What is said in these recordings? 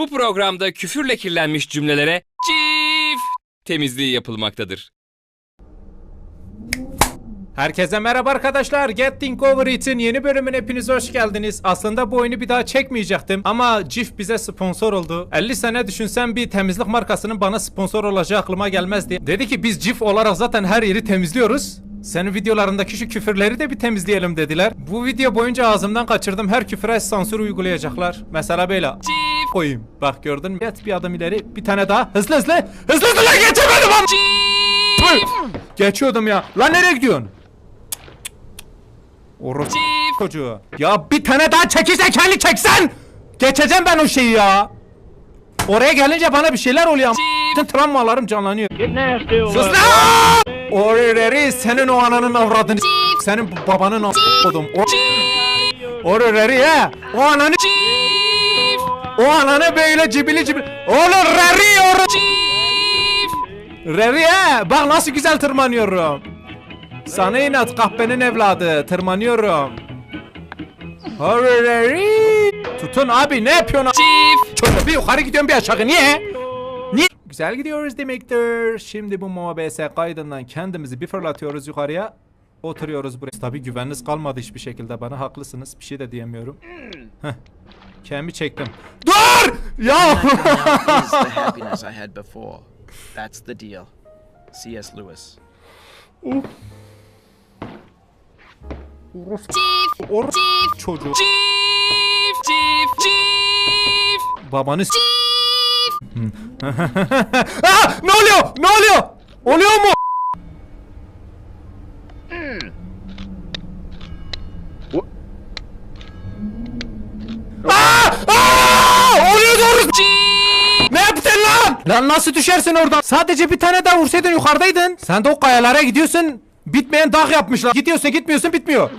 Bu programda küfürle kirlenmiş cümlelere çift temizliği yapılmaktadır. Herkese merhaba arkadaşlar. Getting Over It'in yeni bölümüne hepiniz hoş geldiniz. Aslında bu oyunu bir daha çekmeyecektim ama Cif bize sponsor oldu. 50 sene düşünsem bir temizlik markasının bana sponsor olacağı aklıma gelmezdi. Dedi ki biz Cif olarak zaten her yeri temizliyoruz. Senin videolarındaki şu küfürleri de bir temizleyelim dediler. Bu video boyunca ağzımdan kaçırdım. Her küfüre sansür uygulayacaklar. Mesela böyle Çift, koyayım. Bak gördün mü? Yat bir adım ileri. Bir tane daha. Hızlı hızlı. Hızlı hızlı lan geçemedim çift, Geçiyordum ya. Lan nereye gidiyorsun? Orası çocuğu. Ya bir tane daha çekirse kendi çeksen. Geçeceğim ben o şeyi ya. Oraya gelince bana bir şeyler oluyor. Bütün travmalarım canlanıyor. Sus lan! Oraya senin o ananın avradını senin babanın avradını o Oraya he. O ananı o ananı böyle cibili cibili Oğlum reri or çift. Reri he. Bak nasıl güzel tırmanıyorum. Sana inat kahpenin evladı. Tırmanıyorum. Reri Tutun abi ne yapıyorsun. Çocuk bir yukarı gidiyorum bir aşağı niye? Güzel gidiyoruz demektir. Şimdi bu MOBS kaydından kendimizi bir fırlatıyoruz yukarıya. Oturuyoruz buraya. Tabii güveniniz kalmadı hiçbir şekilde bana haklısınız. Bir şey de diyemiyorum. Heh. Kendimi çektim. Dur! Ya! is the happiness I had before. That's the deal. C.S. Lewis. Or çocuğu. Çift, çift, çift. Babanız Aa, ne oluyor? Ne oluyor? Oluyor mu? Aa! Aa! Oluyor doğru. Ne yaptın lan? Lan nasıl düşersin oradan? Sadece bir tane daha vursaydın yukarıdaydın. Sen de o kayalara gidiyorsun. Bitmeyen dağ yapmışlar. Gidiyorsun gitmiyorsun bitmiyor.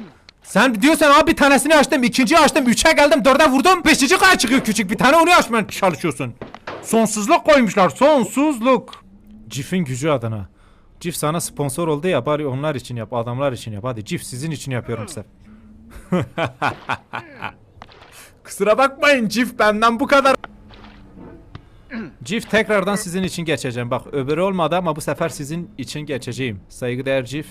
Sen diyorsan abi bir tanesini açtım, ikinciyi açtım, üçe geldim, dörde vurdum, beşinci kaya çıkıyor küçük bir tane onu açmaya çalışıyorsun. Sonsuzluk koymuşlar, sonsuzluk. Cif'in gücü adına. Cif sana sponsor oldu ya bari onlar için yap, adamlar için yap. Hadi Cif sizin için yapıyorum size. Kusura bakmayın Cif benden bu kadar. Cif tekrardan sizin için geçeceğim. Bak öbürü olmadı ama bu sefer sizin için geçeceğim. Saygıdeğer Cif.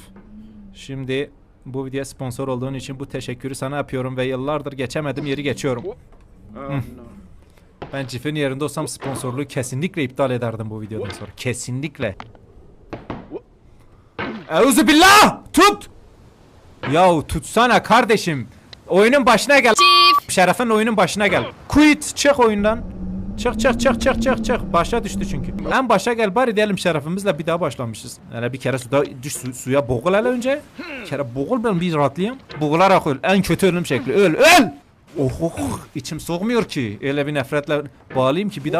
Şimdi bu videoya sponsor olduğun için bu teşekkürü sana yapıyorum ve yıllardır geçemedim yeri geçiyorum. Ben Cif'in yerinde olsam sponsorluğu kesinlikle iptal ederdim bu videodan sonra. Kesinlikle. Euzu billah! Tut! Yahu tutsana kardeşim. Oyunun başına gel. Şerefin oyunun başına gel. Quit çık oyundan. Çık çık çık çık çık çık. Başa düştü çünkü. En başa gel bari diyelim şerefimizle bir daha başlamışız. Yani bir kere suda düş su- suya boğul hele önce. Bir kere boğul ben bir rahatlayayım. Boğularak öl. En kötü ölüm şekli. Öl öl. Oh oh içim soğumuyor ki. Öyle bir nefretle bağlayayım ki bir daha